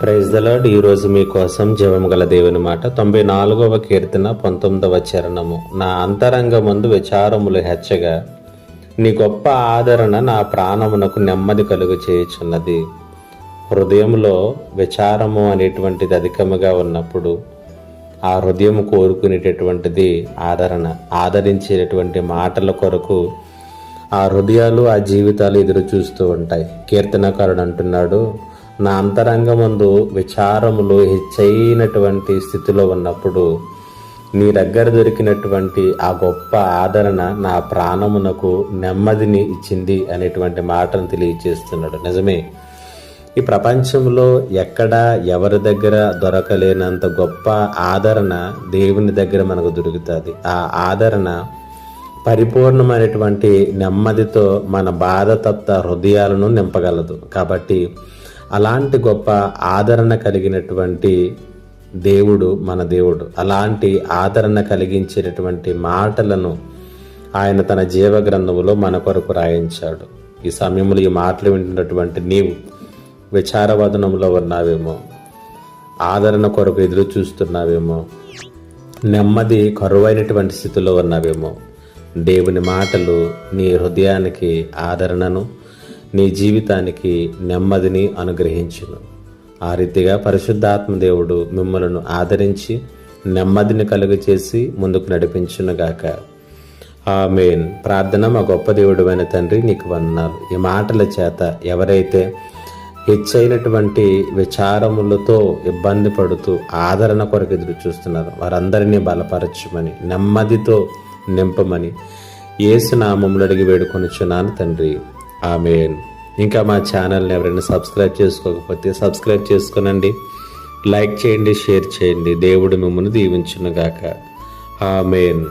Praise the Lord ఈరోజు మీకోసం జీవం గల దేవుని మాట. తొంభై నాలుగవ కీర్తన పంతొమ్మిదవ చరణము. నా అంతరంగమందు విచారములు హెచ్చగా నీ గొప్ప ఆదరణ నా ప్రాణమునకు నెమ్మది కలుగు చేయుచున్నది. హృదయంలో విచారము అనేటువంటిది అధికముగా ఉన్నప్పుడు ఆ హృదయం కోరుకునేటటువంటిది ఆదరణ ఆదరించేటటువంటి మాటల కొరకు ఆ హృదయాలు ఆ జీవితాలు ఎదురు చూస్తూ ఉంటాయి. కీర్తనకారుడు అంటున్నాడు నా అంతరంగమందు విచారములు హెచ్చైనటువంటి స్థితిలో ఉన్నప్పుడు నీ దగ్గర దొరికినటువంటి ఆ గొప్ప ఆదరణ నా ప్రాణమునకు నెమ్మదిని ఇచ్చింది అనేటువంటి మాటను తెలియజేస్తున్నాడు నిజమే. ఈ ప్రపంచంలో ఎక్కడ ఎవరి దగ్గర దొరకలేనంత గొప్ప ఆదరణ దేవుని దగ్గర మనకు దొరుకుతుంది. ఆ ఆదరణ పరిపూర్ణమైనటువంటి నెమ్మదితో మన బాధతప్త హృదయాలను నింపగలదు. కాబట్టి అలాంటి గొప్ప ఆదరణ కలిగినటువంటి దేవుడు మన దేవుడు. అలాంటి ఆదరణ కలిగించేటటువంటి మాటలను ఆయన తన జీవ గ్రంథములో మన కొరకు రాయించాడు. ఈ సమయంలో ఈ మాటలు వింటున్నటువంటి నీవు విచారవదనంలో ఉన్నావేమో ఆదరణ కొరకు ఎదురు చూస్తున్నావేమో నెమ్మది కరువైనటువంటి స్థితిలో ఉన్నావేమో దేవుని మాటలు నీ హృదయానికి ఆదరణను నీ జీవితానికి నెమ్మదిని అనుగ్రహించును. ఆ రీతిగా పరిశుద్ధాత్మ దేవుడు మిమ్మలను ఆదరించి నెమ్మదిని కలుగు చేసి ముందుకు నడిపించునుగాక ఆమెన్. ప్రార్థన మా గొప్ప దేవుడు తండ్రి నీకు వందనాలు. ఈ మాటల చేత ఎవరైతే హెచ్చైనటువంటి విచారములతో ఇబ్బంది పడుతూ ఆదరణ కొరకు ఎదురు చూస్తున్నారు వారందరినీ బలపరచమని నెమ్మదితో నింపమని ఏసునామములు అడిగి వేడుకొనిచున్నాను తండ్రి. ఆమెన్. ఇంకా మా ఛానల్ని ఎవరైనా సబ్స్క్రైబ్ చేసుకోకపోతే సబ్స్క్రైబ్ చేసుకోనండి. లైక్ చేయండి షేర్ చేయండి. దేవుడు మిమ్మల్ని దీవించునుగాక. ఆమెన్.